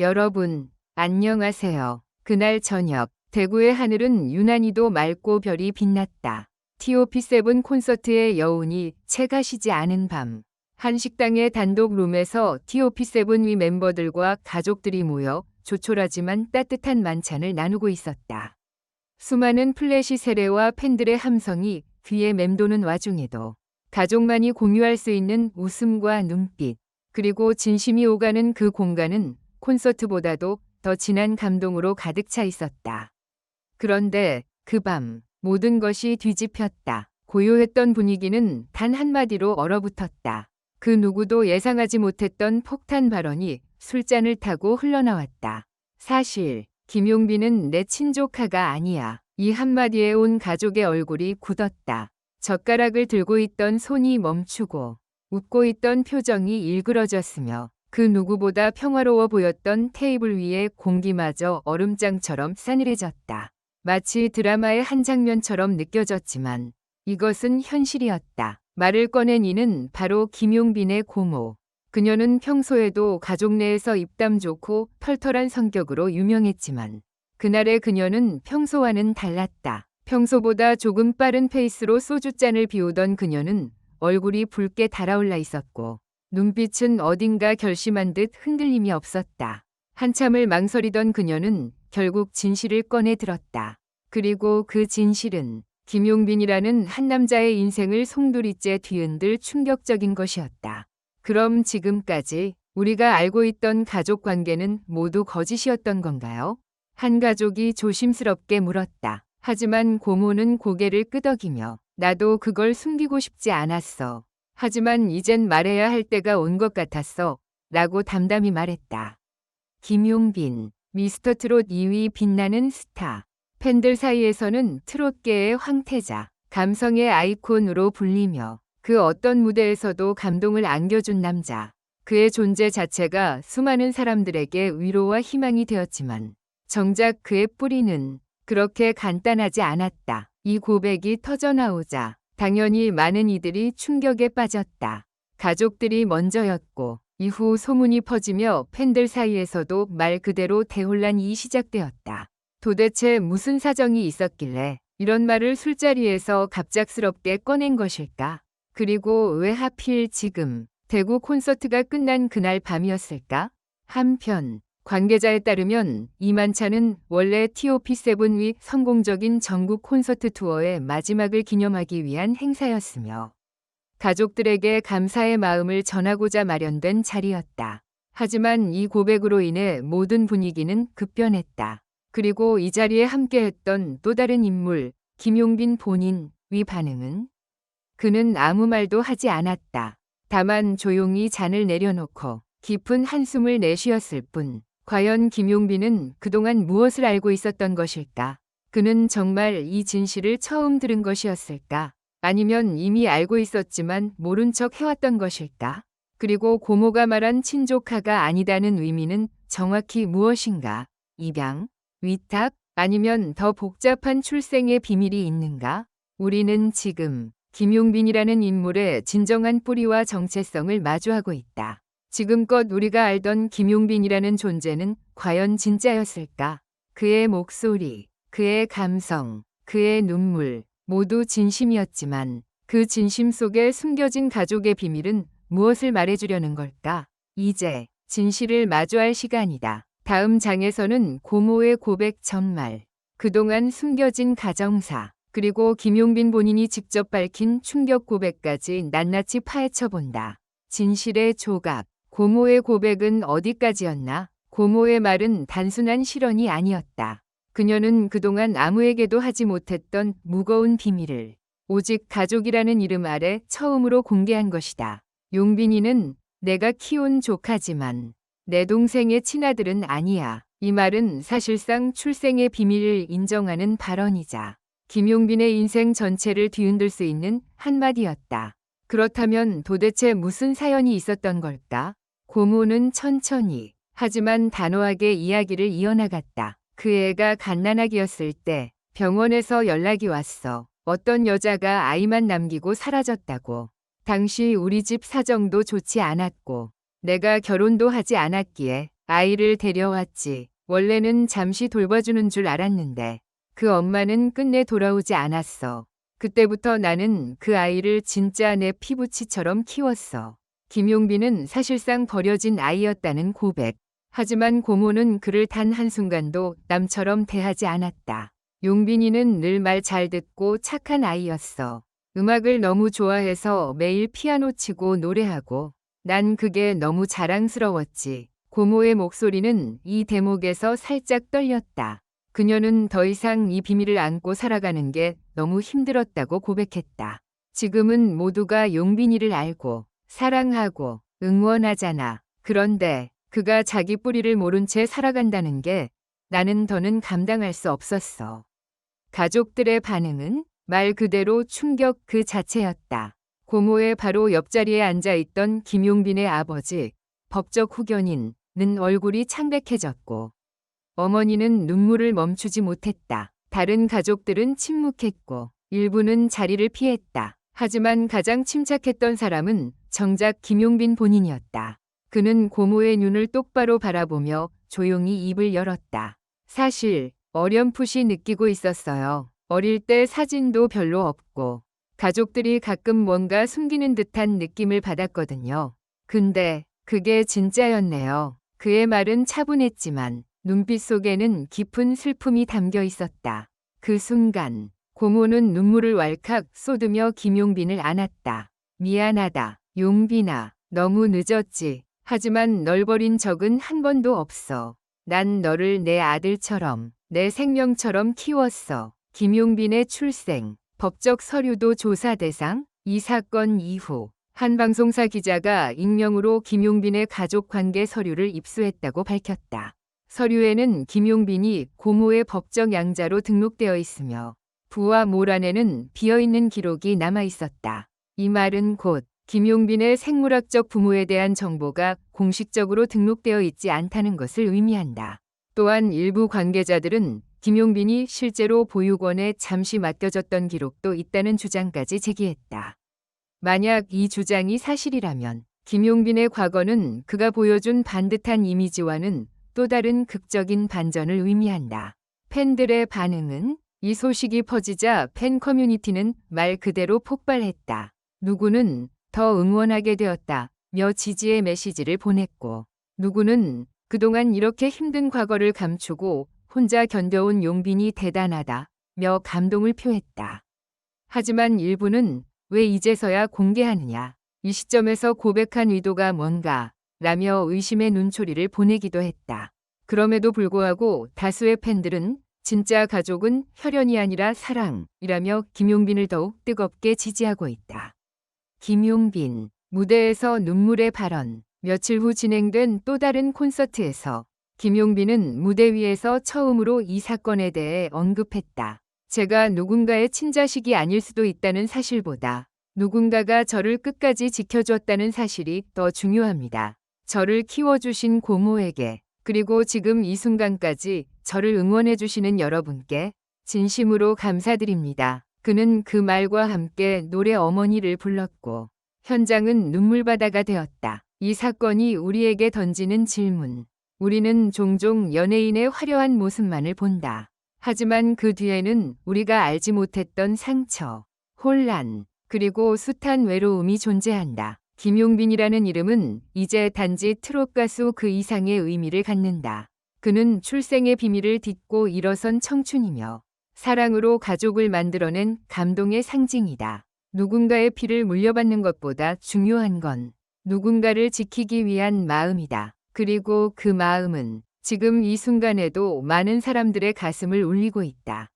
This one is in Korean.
여러분, 안녕하세요. 그날 저녁, 대구의 하늘은 유난히도 맑고 별이 빛났다. TOP7 콘서트의 여운이 채가 쉬지 않은 밤. 한 식당의 단독 룸에서 TOP7 위 멤버들과 가족들이 모여 조촐하지만 따뜻한 만찬을 나누고 있었다. 수많은 플래시 세례와 팬들의 함성이 귀에 맴도는 와중에도 가족만이 공유할 수 있는 웃음과 눈빛, 그리고 진심이 오가는 그 공간은 콘서트보다도 더 진한 감동으로 가득 차 있었다. 그런데 그 밤 모든 것이 뒤집혔다. 고요했던 분위기는 단 한마디로 얼어붙었다. 그 누구도 예상하지 못했던 폭탄 발언이 술잔을 타고 흘러나왔다. 사실 김용빈은 내 친조카가 아니야. 이 한마디에 온 가족의 얼굴이 굳었다. 젓가락을 들고 있던 손이 멈추고 웃고 있던 표정이 일그러졌으며 그 누구보다 평화로워 보였던 테이블 위의 공기마저 얼음장처럼 싸늘해졌다. 마치 드라마의 한 장면처럼 느껴졌지만 이것은 현실이었다. 말을 꺼낸 이는 바로 김용빈의 고모. 그녀는 평소에도 가족 내에서 입담 좋고 털털한 성격으로 유명했지만 그날의 그녀는 평소와는 달랐다. 평소보다 조금 빠른 페이스로 소주잔을 비우던 그녀는 얼굴이 붉게 달아올라 있었고 눈빛은 어딘가 결심한 듯 흔들림이 없었다. 한참을 망설이던 그녀는 결국 진실을 꺼내 들었다. 그리고 그 진실은 김용빈이라는 한 남자의 인생을 송두리째 뒤흔들 충격적인 것이었다. 그럼 지금까지 우리가 알고 있던 가족 관계는 모두 거짓이었던 건가요? 한 가족이 조심스럽게 물었다. 하지만 고모는 고개를 끄덕이며 나도 그걸 숨기고 싶지 않았어. 하지만 이젠 말해야 할 때가 온 것 같았어. 라고 담담히 말했다. 김용빈, 미스터 트롯 2위 빛나는 스타. 팬들 사이에서는 트롯계의 황태자, 감성의 아이콘으로 불리며 그 어떤 무대에서도 감동을 안겨준 남자. 그의 존재 자체가 수많은 사람들에게 위로와 희망이 되었지만 정작 그의 뿌리는 그렇게 간단하지 않았다. 이 고백이 터져나오자 당연히 많은 이들이 충격에 빠졌다. 가족들이 먼저였고 이후 소문이 퍼지며 팬들 사이에서도 말 그대로 대혼란이 시작되었다. 도대체 무슨 사정이 있었길래 이런 말을 술자리에서 갑작스럽게 꺼낸 것일까? 그리고 왜 하필 지금 대구 콘서트가 끝난 그날 밤이었을까? 한편 관계자에 따르면 이만찬은 원래 TOP7 위 성공적인 전국 콘서트 투어의 마지막을 기념하기 위한 행사였으며 가족들에게 감사의 마음을 전하고자 마련된 자리였다. 하지만 이 고백으로 인해 모든 분위기는 급변했다. 그리고 이 자리에 함께했던 또 다른 인물, 김용빈 본인 위 반응은? 그는 아무 말도 하지 않았다. 다만 조용히 잔을 내려놓고 깊은 한숨을 내쉬었을 뿐. 과연 김용빈은 그동안 무엇을 알고 있었던 것일까? 그는 정말 이 진실을 처음 들은 것이었을까? 아니면 이미 알고 있었지만 모른 척 해왔던 것일까? 그리고 고모가 말한 친조카가 아니다는 의미는 정확히 무엇인가? 입양? 위탁? 아니면 더 복잡한 출생의 비밀이 있는가? 우리는 지금 김용빈이라는 인물의 진정한 뿌리와 정체성을 마주하고 있다. 지금껏 우리가 알던 김용빈이라는 존재는 과연 진짜였을까? 그의 목소리, 그의 감성, 그의 눈물 모두 진심이었지만 그 진심 속에 숨겨진 가족의 비밀은 무엇을 말해주려는 걸까? 이제 진실을 마주할 시간이다. 다음 장에서는 고모의 고백 전말, 그동안 숨겨진 가정사, 그리고 김용빈 본인이 직접 밝힌 충격 고백까지 낱낱이 파헤쳐 본다. 진실의 조각, 고모의 고백은 어디까지였나? 고모의 말은 단순한 실언이 아니었다. 그녀는 그동안 아무에게도 하지 못했던 무거운 비밀을 오직 가족이라는 이름 아래 처음으로 공개한 것이다. 용빈이는 내가 키운 조카지만 내 동생의 친아들은 아니야. 이 말은 사실상 출생의 비밀을 인정하는 발언이자 김용빈의 인생 전체를 뒤흔들 수 있는 한마디였다. 그렇다면 도대체 무슨 사연이 있었던 걸까? 고모는 천천히 하지만 단호하게 이야기를 이어나갔다. 그 애가 갓난아기였을 때 병원에서 연락이 왔어. 어떤 여자가 아이만 남기고 사라졌다고. 당시 우리 집 사정도 좋지 않았고 내가 결혼도 하지 않았기에 아이를 데려왔지. 원래는 잠시 돌봐주는 줄 알았는데 그 엄마는 끝내 돌아오지 않았어. 그때부터 나는 그 아이를 진짜 내 피부치처럼 키웠어. 김용빈은 사실상 버려진 아이였다는 고백. 하지만 고모는 그를 단 한순간도 남처럼 대하지 않았다. 용빈이는 늘 말 잘 듣고 착한 아이였어. 음악을 너무 좋아해서 매일 피아노 치고 노래하고 난 그게 너무 자랑스러웠지. 고모의 목소리는 이 대목에서 살짝 떨렸다. 그녀는 더 이상 이 비밀을 안고 살아가는 게 너무 힘들었다고 고백했다. 지금은 모두가 용빈이를 알고 사랑하고 응원하잖아. 그런데 그가 자기 뿌리를 모른 채 살아간다는 게 나는 더는 감당할 수 없었어. 가족들의 반응은 말 그대로 충격 그 자체였다. 고모의 바로 옆자리에 앉아 있던 김용빈의 아버지, 법적 후견인은 얼굴이 창백해졌고 어머니는 눈물을 멈추지 못했다. 다른 가족들은 침묵했고 일부는 자리를 피했다. 하지만 가장 침착했던 사람은 정작 김용빈 본인이었다. 그는 고모의 눈을 똑바로 바라보며 조용히 입을 열었다. 사실 어렴풋이 느끼고 있었어요. 어릴 때 사진도 별로 없고 가족들이 가끔 뭔가 숨기는 듯한 느낌을 받았거든요. 근데 그게 진짜였네요. 그의 말은 차분했지만 눈빛 속에는 깊은 슬픔이 담겨 있었다. 그 순간 고모는 눈물을 왈칵 쏟으며 김용빈을 안았다. 미안하다. 용빈아. 너무 늦었지. 하지만 널 버린 적은 한 번도 없어. 난 너를 내 아들처럼, 내 생명처럼 키웠어. 김용빈의 출생, 법적 서류도 조사 대상, 이 사건 이후 한 방송사 기자가 익명으로 김용빈의 가족 관계 서류를 입수했다고 밝혔다. 서류에는 김용빈이 고모의 법적 양자로 등록되어 있으며 부와 몰안에는 비어있는 기록이 남아 있었다. 이 말은 곧 김용빈의 생물학적 부모에 대한 정보가 공식적으로 등록되어 있지 않다는 것을 의미한다. 또한 일부 관계자들은 김용빈이 실제로 보육원에 잠시 맡겨졌던 기록도 있다는 주장까지 제기했다. 만약 이 주장이 사실이라면 김용빈의 과거는 그가 보여준 반듯한 이미지와는 또 다른 극적인 반전을 의미한다. 팬들의 반응은 이 소식이 퍼지자 팬 커뮤니티는 말 그대로 폭발했다. 누구는 더 응원하게 되었다. 며 지지의 메시지를 보냈고 누구는 그동안 이렇게 힘든 과거를 감추고 혼자 견뎌온 용빈이 대단하다. 며 감동을 표했다. 하지만 일부는 왜 이제서야 공개하느냐. 이 시점에서 고백한 의도가 뭔가 라며 의심의 눈초리를 보내기도 했다. 그럼에도 불구하고 다수의 팬들은 진짜 가족은 혈연이 아니라 사랑이라며 김용빈을 더욱 뜨겁게 지지하고 있다. 김용빈, 무대에서 눈물의 발언. 며칠 후 진행된 또 다른 콘서트에서 김용빈은 무대 위에서 처음으로 이 사건에 대해 언급했다. 제가 누군가의 친자식이 아닐 수도 있다는 사실보다 누군가가 저를 끝까지 지켜줬다는 사실이 더 중요합니다. 저를 키워주신 고모에게 그리고 지금 이 순간까지 저를 응원해 주시는 여러분께 진심으로 감사드립니다. 그는 그 말과 함께 노래 어머니를 불렀고 현장은 눈물바다가 되었다. 이 사건이 우리에게 던지는 질문. 우리는 종종 연예인의 화려한 모습만을 본다. 하지만 그 뒤에는 우리가 알지 못했던 상처, 혼란, 그리고 숱한 외로움이 존재한다. 김용빈이라는 이름은 이제 단지 트롯 가수 그 이상의 의미를 갖는다. 그는 출생의 비밀을 딛고 일어선 청춘이며 사랑으로 가족을 만들어낸 감동의 상징이다. 누군가의 피를 물려받는 것보다 중요한 건 누군가를 지키기 위한 마음이다. 그리고 그 마음은 지금 이 순간에도 많은 사람들의 가슴을 울리고 있다.